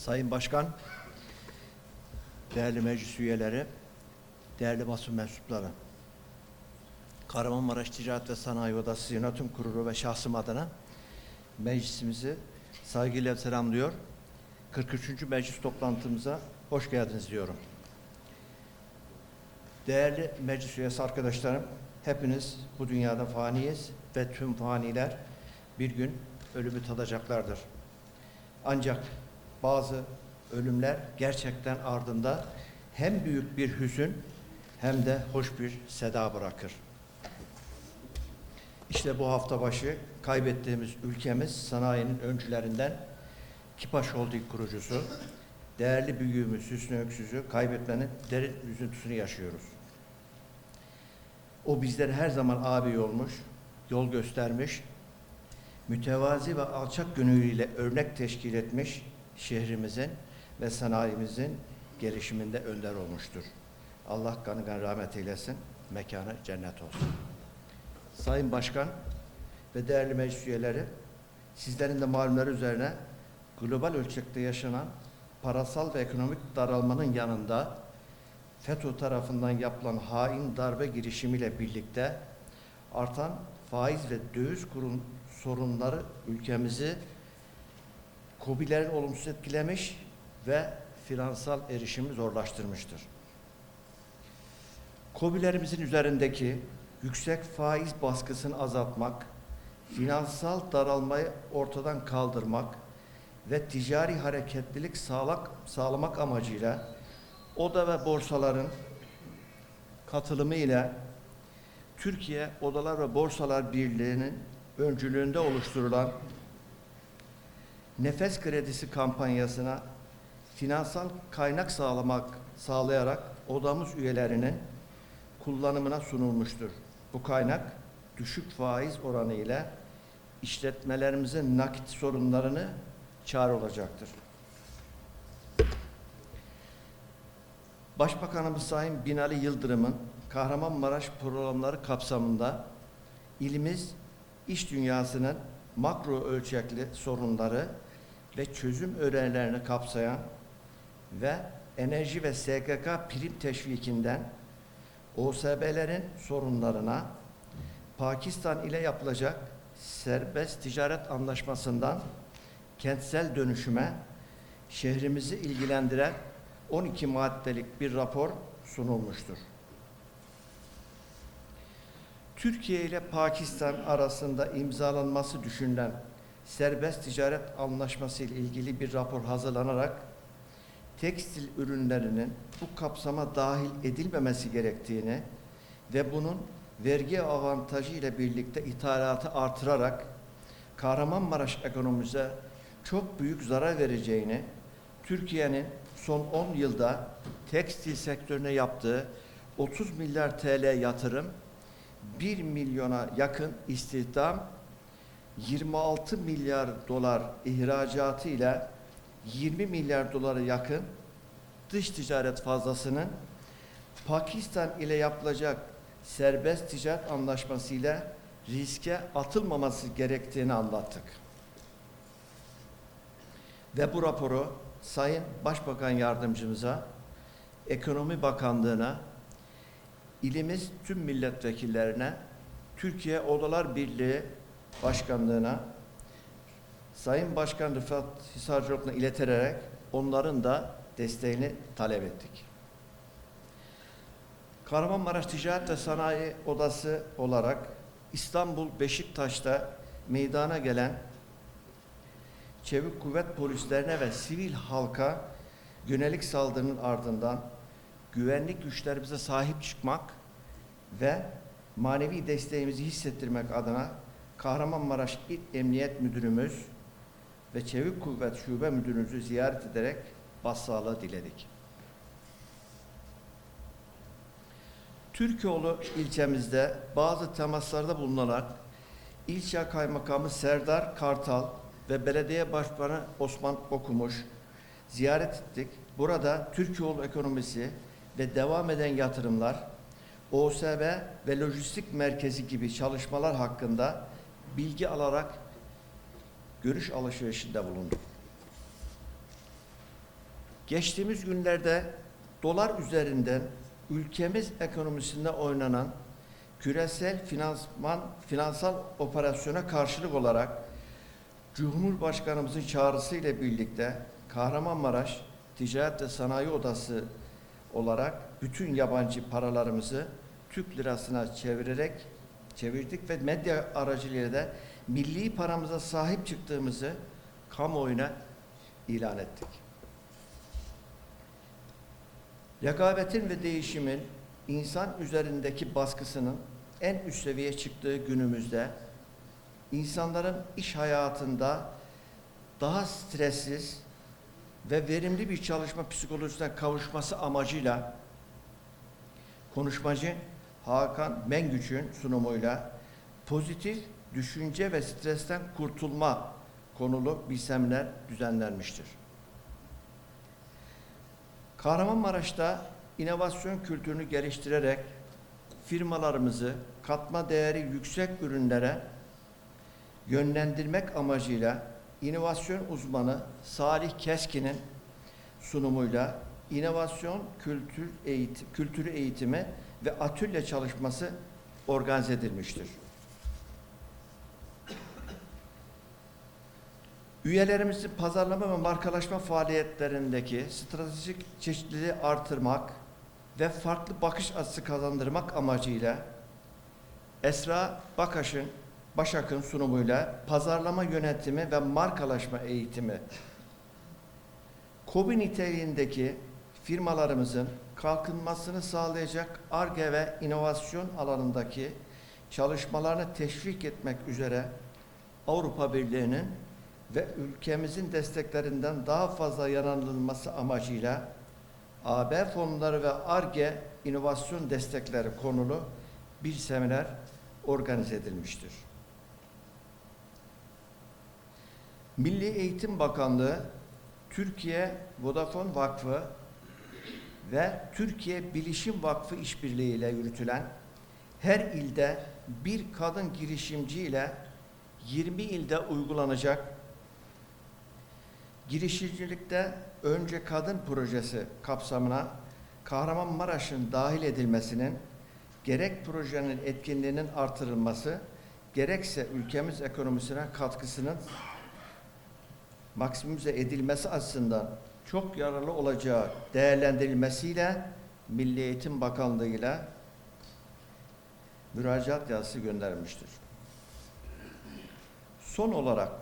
Sayın Başkan, değerli meclis üyeleri, değerli basın mensupları, Kahramanmaraş Ticaret ve Sanayi Odası Yönetim Kurulu ve şahsım adına meclisimizi saygıyla selamlıyor. 43. meclis toplantımıza hoş geldiniz diyorum. Değerli meclis üyesi arkadaşlarım, hepiniz bu dünyada faniyiz ve tüm faniler bir gün ölümü tadacaklardır. Ancak bazı ölümler gerçekten ardında hem büyük bir hüzün hem de hoş bir seda bırakır. İşte bu hafta başı kaybettiğimiz ülkemiz sanayinin öncülerinden Kipaş Holding kurucusu, değerli büyüğümüz Hüsnü Öksüz'ü kaybetmenin derin üzüntüsünü yaşıyoruz. O bizlere her zaman abi olmuş, yol göstermiş, mütevazi ve alçak gönüllüyle örnek teşkil etmiş şehrimizin ve sanayimizin gelişiminde önder olmuştur. Allah kanı kan rahmet eylesin, mekanı cennet olsun. Sayın Başkan ve değerli meclis üyeleri, sizlerin de malumları üzerine global ölçekte yaşanan parasal ve ekonomik daralmanın yanında FETÖ tarafından yapılan hain darbe girişimiyle birlikte artan faiz ve döviz kurum sorunları ülkemizi KOBİ'lerin olumsuz etkilemiş ve finansal erişimi zorlaştırmıştır. KOBİ'lerimizin üzerindeki yüksek faiz baskısını azaltmak, finansal daralmayı ortadan kaldırmak ve ticari hareketlilik sağlak, sağlamak amacıyla oda ve borsaların katılımı ile Türkiye Odalar ve Borsalar Birliği'nin öncülüğünde oluşturulan Nefes Kredisi kampanyasına finansal kaynak sağlamak sağlayarak odamız üyelerinin kullanımına sunulmuştur. Bu kaynak düşük faiz oranı ile işletmelerimizin nakit sorunlarını çare olacaktır. Başbakanımız Sayın Binali Yıldırım'ın Kahramanmaraş programları kapsamında ilimiz iş dünyasının makro ölçekli sorunları ve çözüm önerilerini kapsayan ve enerji ve SGK prim teşvikinden OSB'lerin sorunlarına Pakistan ile yapılacak serbest ticaret anlaşmasından kentsel dönüşüme şehrimizi ilgilendiren 12 maddelik bir rapor sunulmuştur. Türkiye ile Pakistan arasında imzalanması düşünülen serbest ticaret anlaşması ile ilgili bir rapor hazırlanarak tekstil ürünlerinin bu kapsama dahil edilmemesi gerektiğini ve bunun vergi avantajı ile birlikte ithalatı artırarak Kahramanmaraş ekonomimize çok büyük zarar vereceğini, Türkiye'nin son 10 yılda tekstil sektörüne yaptığı 30 milyar TL yatırım, 1 milyona yakın istihdam, 26 milyar dolar ihracatı ile 20 milyar dolara yakın dış ticaret fazlasının Pakistan ile yapılacak serbest ticaret anlaşması ile riske atılmaması gerektiğini anlattık. Ve bu raporu Sayın Başbakan Yardımcımıza, Ekonomi Bakanlığı'na, ilimiz tüm milletvekillerine, Türkiye Odalar Birliği Başkanlığı'na, Sayın Başkan Rıfat Hisarcıoğlu'na ileterek onların da desteğini talep ettik. Kahramanmaraş Ticaret ve Sanayi Odası olarak İstanbul Beşiktaş'ta meydana gelen çevik kuvvet polislerine ve sivil halka yönelik saldırının ardından güvenlik güçlerimize sahip çıkmak ve manevi desteğimizi hissettirmek adına Kahramanmaraş İl Emniyet Müdürümüz ve Çevik Kuvvet Şube Müdürümüzü ziyaret ederek başsağlığı diledik. Türkoğlu ilçemizde bazı temaslarda bulunarak ilçe kaymakamı Serdar Kartal ve belediye başkanı Osman Okumuş ziyaret ettik. Burada Türkoğlu ekonomisi ve devam eden yatırımlar, OSB ve lojistik merkezi gibi çalışmalar hakkında bilgi alarak görüş alışverişinde bulunduk. Geçtiğimiz günlerde dolar üzerinden ülkemiz ekonomisinde oynanan küresel finansman finansal operasyona karşılık olarak Cumhurbaşkanımızın çağrısıyla birlikte Kahramanmaraş Ticaret ve Sanayi Odası olarak bütün yabancı paralarımızı Türk lirasına çevirerek çevirdik ve medya aracılığıyla da milli paramıza sahip çıktığımızı kamuoyuna ilan ettik. Rekabetin ve değişimin insan üzerindeki baskısının en üst seviyeye çıktığı günümüzde insanların iş hayatında daha stressiz ve verimli bir çalışma psikolojisine kavuşması amacıyla konuşmacı Hakan Mengüç'ün sunumuyla pozitif düşünce ve stresten kurtulma konulu bir seminer düzenlenmiştir. Kahramanmaraş'ta inovasyon kültürünü geliştirerek firmalarımızı katma değeri yüksek ürünlere yönlendirmek amacıyla inovasyon uzmanı Salih Keskin'in sunumuyla inovasyon kültür eğitim, kültürü eğitimi ve atölye çalışması organize edilmiştir. Üyelerimizin pazarlama ve markalaşma faaliyetlerindeki stratejik çeşitliliği artırmak ve farklı bakış açısı kazandırmak amacıyla Esra Bakaş'ın Başak'ın sunumuyla pazarlama yönetimi ve markalaşma eğitimi KOBİ niteliğindeki firmalarımızın kalkınmasını sağlayacak ARGE ve inovasyon alanındaki çalışmalarını teşvik etmek üzere Avrupa Birliği'nin ve ülkemizin desteklerinden daha fazla yararlanılması amacıyla AB fonları ve ARGE inovasyon destekleri konulu bir seminer organize edilmiştir. Milli Eğitim Bakanlığı, Türkiye Vodafone Vakfı ve Türkiye Bilişim Vakfı işbirliğiyle yürütülen her ilde bir kadın girişimci ile 20 ilde uygulanacak girişimcilikte önce kadın projesi kapsamına Kahramanmaraş'ın dahil edilmesinin gerek projenin etkinliğinin artırılması gerekse ülkemiz ekonomisine katkısının maksimize edilmesi açısından çok yararlı olacağı değerlendirilmesiyle Milli Eğitim Bakanlığı'yla müracaat yazısı göndermiştir. Son olarak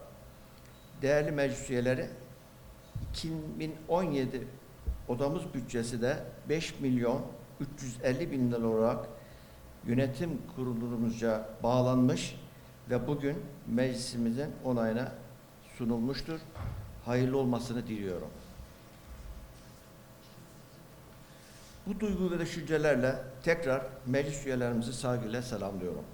değerli meclis üyeleri 2017 odamız bütçesi de 5 milyon 350 bin lira olarak yönetim kurulumuzca bağlanmış ve bugün meclisimizin onayına sunulmuştur. Hayırlı olmasını diliyorum. Bu duygu ve düşüncelerle tekrar meclis üyelerimizi saygıyla selamlıyorum.